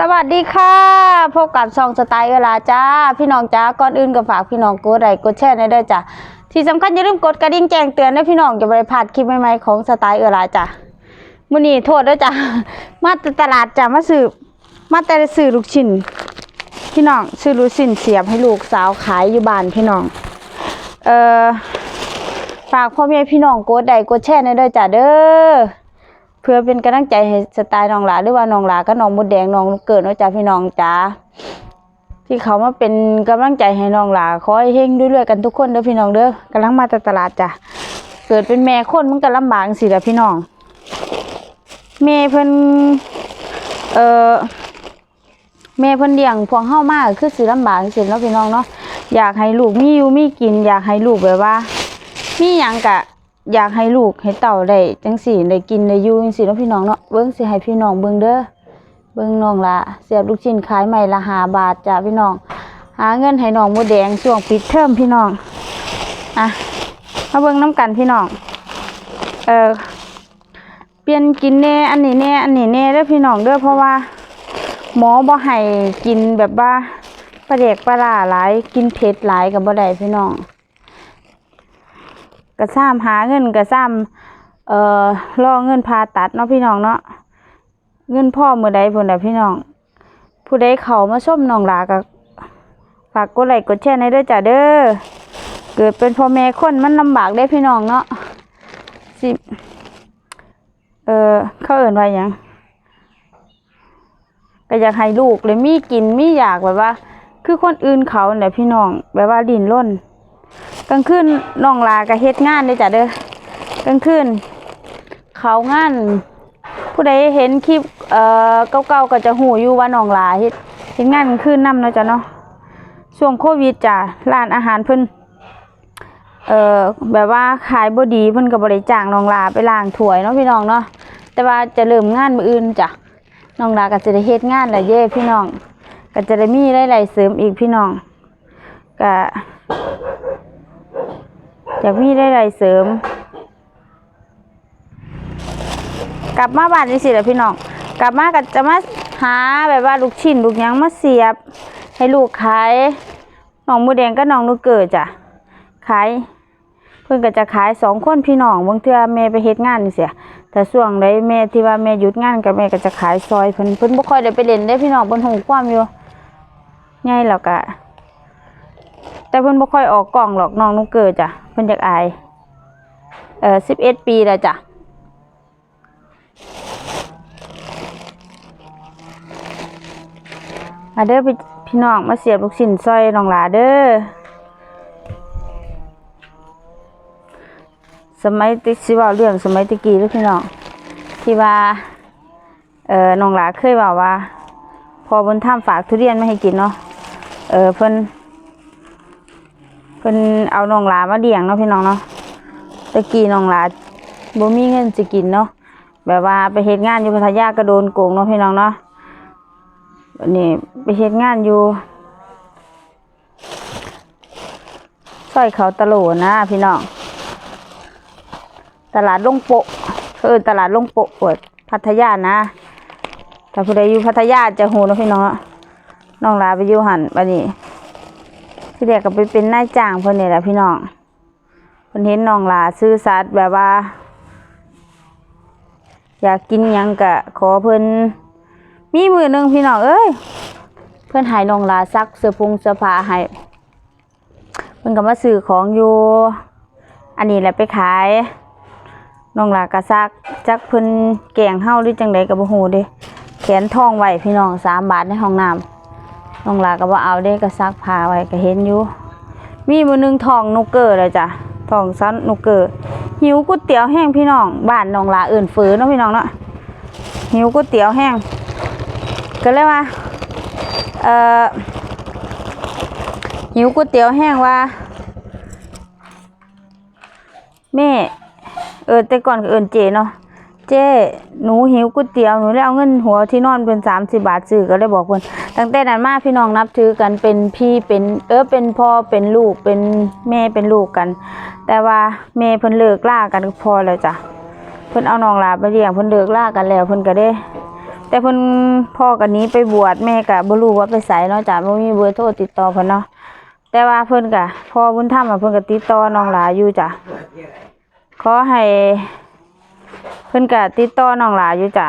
สวัสดีค่ะพบกับช่องสไตล์เวลาจ้า พี่น้องจ้าก่อนอื่นก็ฝากพี่น้องกดไลค์กดแชร์ในเด้อจ้ะที่สำคัญอย่าลืมกดกระดิ่งแจ้งเตือนนะพี่น้องจะไม่พลาดคลิปใหม่ๆของสไตล์เวลาจ้ะมื้อนี้โทษด้อจ้ะมาตลาดจ้ะมาซื้อมาแต่ซื้อลูกชิ้นพี่น้องซื้อลูกชิ้นเสียบให้ลูกสาวขายอยู่บ้านพี่น้องเอ่อฝากพ่อแม่พี่น้องกดไลค์กดแชร์ในเด้อจ้ะเด้อ เพื่อเป็นกำลังใจให้สไตล์น้องหลาหรือว่าน้องหลาก็น้องมดแดงน้องเกิดเนาะจ้าพี่น้องจ้าที่เขามาเป็นกำลังใจให้น้องหลาขอให้เฮงด้วยๆกันทุกคนเด้อพี่น้องเด้อกำลังมาตลาดจ้ะเกิดเป็นแม่คนมันก็ลำบากสิละพี่น้องแม่เพิ่นเอ่อแม่เพิ่นเลี้ยงพวกเฮามากคือสิลำบากสิเนาะพี่น้องเนาะอยากให้ลูกมีอยู่มีกิน อยากให้ลูกแบบว่า มีหยังกะ อยากให้ลูกให้เต่าได้จังสีได้กินได้อยู่จังสี่เนาะพี่น้องเนาะเบิ่งสิให้พี่น้องเบิ่งเด้อเบิ่งน้องละเสียบลูกชิ้นขายใหม่ละหาบาทจ้ะพี่น้อง หาเงินให้น้องมดแดงช่วงปิดเทอมพี่น้องอะมาเบิ่งน้ำกันพี่น้องเออเปลี่ยนกินแน่อันนี้แน่อันนี้แน่เด้อพี่น้องเด้อเพราะว่า หมอบ่ให้กินแบบว่าปลาเด็กปลาหลาหลายกินเผ็ดหลายกับบ่ได้พี่น้อง กระซ้ำหาเงินกระซ้ำเอ่อรอเงินผ่าตัดเนาะพี่น้องเนาะเงินพ่อมือใดพุ่นน่ะพี่น้อง ผู้ใดเขามาชมน้องหลาก็ฝากกดไลค์กดแชร์ในด้อจ้ะเด้อเกิดเป็นพ่อแม่คนมันลำบากได้พี่น้องเนาะสิเออเขาเอิ่นว่าหยังก็อยากให้ลูกเลยมีกินมีอยากแบบว่า คือคนอื่นเขาเนี่ยพี่น้องแบบว่าดินร่น กลางคืนน้องลาก็เฮ็ดงานเด้จ้ะเด้อกลางคืนเขางาน ผู้ใดเห็นคลิปเอ่อเก่าๆก็จะหูอยู่ว่าน้องลาเฮ็ดเฮ็ดงานกลางคืนนํเนาะจ้ะเนาะช่วงโควิดจ้ะร้านอาหารเพิ่นเอ่อแบบว่าขายบ่ดีเพิ่นก็บ่ได้จ้างน้องลาไปล้างถ้วยเนาะพี่น้องเนาะแต่ว่าจะเริ่มงานมื้ออื่นจ้ะน้องลาก็จะได้เฮ็ดงานแหละเย่พี่น้อง ก็จะได้มีรายได้เสริมอีกพี่น้องก็ อยากมีได้ไรเสริม กลับมาบ้านนี่สิแหละพี่น้องกลับมาก็จะมาหาแบบว่าลูกชิ้นลูกยังมาเสียบ ให้ลูกขายน้องมือแดงก็น้องนูกเกิดจ้ะขายเพื่อนก็จะขายสองคนพี่น้องบางเทื่อแม่ไปเฮ็ดงานนี่เสียแต่ช่วงใดแม่ที่ว่าแม่หยุดงานกับแม่ก็จะขายซอยเพิ่นเพิ่นบ่ค่อยได้ไปเล่นได้พี่น้องเพิ่นหูความอยู่ไงแล้วก็ แต่เพิ่นบ่ค่อยออกกล่องหรอกน้องนุกเกิดจ้ะเพิ่นอยากอาย เอ่อสิบเอ็ดปีแล้วจ้ะมาเด้อพี่พี่น้องมาเสียบลูกชิ้นซอยน้องหลาเด้อสมัยติสิว่าเรื่องสมัยตะกี้เด้อพี่น้องที่ว่าเอ่อน้องหลาเคยเว่าว่า พอเพิ่นทำฝากทุเรียนมาให้กินเนาะเออเพิ่น พิ่นเอาน้องหลามาเลี้ยงเนาะพี่น้องเนาะตะกี้น้องหลาบ่มีเงินสิกินเนาะแบบว่าไปเฮ็ดงานอยู่พัทยาก็โดนโกงเนาะพี่น้องเนาะวันนี้ไปเฮ็ดงานอยู่ซอยเขาตะโหลนะพี่น้องตลาดลงโปะเออตลาดลงโปะปิดพัทยานะถ้าผู้ใดอยู่พัทยาจะฮู้เนาะพี่น้องน้องลาไปอยู่หันบัดนี้ ที่เด็กก็ไปเป็นนายจ้างเพิ่นนี่แหละพี่น้องเพิ่นเห็นน้องหลาซื่อสัตย์แบบว่า อยากกินหยังกะขอเพิ่นมีมือหนึ่งพี่น้องเอ้ยเพิ่อนให้น้องหลาซักเสื้อพุงเสื้อผ้าให้เพิ่อนก็มาซื้อของอยู่ อันนี้แหละไปขายน้องหลาก็ซักจักเพิ่อนแกงเฮาหรือจังใดก็บ่ฮู้เด้แขนทองไหวพี่น้องสามบาทในห้องน้ำ น้องลาก็บ่เอาเด้ก็ซักผ้าไว้ก็เห็นอยู่ มีมือหนึงทองนุกเกอร์เลยจ้ะทองซันนุกเกอร์หิวก๋วยเตี๋ยวแห้งพี่น้อง บ้านน้องลาเอื่นเฟือเนาะพี่น้องเนาะหิวก๋วยเตี๋ยวแห้งก็เลยว่าเอ่อหิวก๋วยเตี๋ยวแห้งว่าแม่เออแต่ก่อนก็เอินเจเนาะ เจ้หนูหิวก๋วยเตี๋ยวหนูได้เอาเงินหัวที่นอนเป็นสามสิบาทซื้อก็เลยบอกเพิ่นตั้งแต่นั้นมาพี่น้องนับถือกันเป็นพี่เป็นเออเป็นพ่อเป็นลูกเป็นแม่เป็นลูกกัน แต่ว่าแม่เพิ่นเลิกล่ากันพอแล้วจ้ะเพิ่นเอาน้องหลาไปเลี้ยงเพิ่นเลิกล่ากันแล้วเพิ่นก็ได้ แต่เพิ่นพ่อกันนี้ไปบวชแม่ก็บ่รู้ว่าไปไสเนาะจ้ะบ่มีเบอร์โทรติดต่อเพิ่นเนาะแต่ว่าเพิ่นก็พ่อบุญธรรมอะเพิ่นก็ติดต่อน้องหลาอยู่จ้ะขอให้ เพิ่นก็ติดต่อน้องหลาอยู่จ้ะ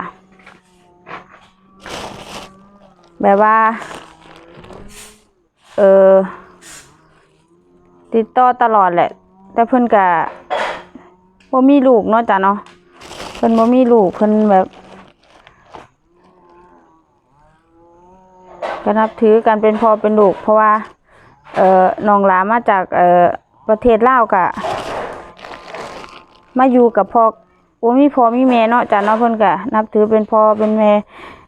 แบบว่า เออติดต่อตลอดแหละ แต่เพิ่นก็บ่มีลูกเนาะจ้ะเนาะเพิ่นบ่มีลูกเพิ่นแบบก็นับถือกันเป็นพ่อเป็นลูก เพราะว่า เอ่อน้องหลามาจากเอ่อประเทศลาวกะ มาอยู่กับพ่อ โอ้มีพ่อมีแม่เนาะจ้ะเนาะเพิ่นก็นับถือเป็นพ่อเป็นแม่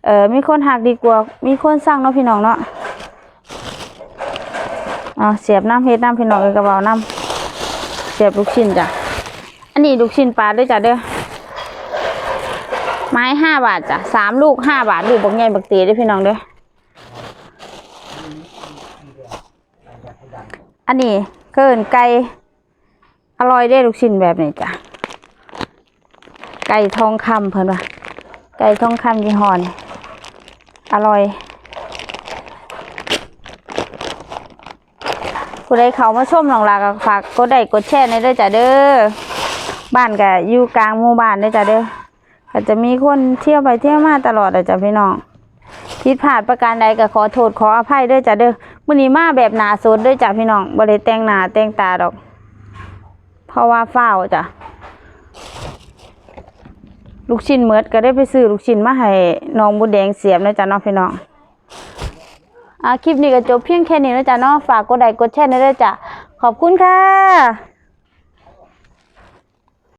เอ่อมีคนหักดีกว่า มีคนสร้างเนาะพี่น้องเนาะเอาเสียบน้ำเฮ็ดน้ำพี่น้องกับกระเป๋าน้ำเสียบลูกชิ้นจ้ะอันนี้ลูกชิ้นปลาด้วยจ้ะเด้อไม้ห้าบาทจ้ะสามลูกห้าบาทลูกบักใหญ่บักเต๋เด้อพี่น้องเด้ออันนี้เกินไก่อร่อยได้ลูกชิ้นแบบนี้จ้ะ ไก่ทองคำเพิ่นว่าไก่ทองคำยี่ห้อนอร่อยผู้ใดเขามาชมหนองลาก็ฝากกดไลค์กดแชร์ในเด้อจ้ะเด้อบ้านก็อยู่กลางหมู่บ้านเด้อจ้ะเด้อก็จะมีคนเที่ยวไปเที่ยวมาตลอดอะจ้ะพี่น้องผิดพลาดประการใดก็ขอโทษขออภัยเด้อจ้ะเด้อมื้อนี้มาแบบหนาสุดเด้อจ้ะพี่น้องบ่ได้แต่งหน้าแต่งตาดอก เพราะว่าฟ้าจ้ะ ลูกชิ้นเมิดก็ได้ไปซื้อลูกชิ้นมาให้น้องบุญแดงเสียบนะจ๊ะน้องพี่น้องอ่าคลิปนี้ก็จบเพียงแค่นี้นะจ๊ะน้องฝากกดไลค์กดแชร์ด้วยจ้ะขอบคุณค่ะ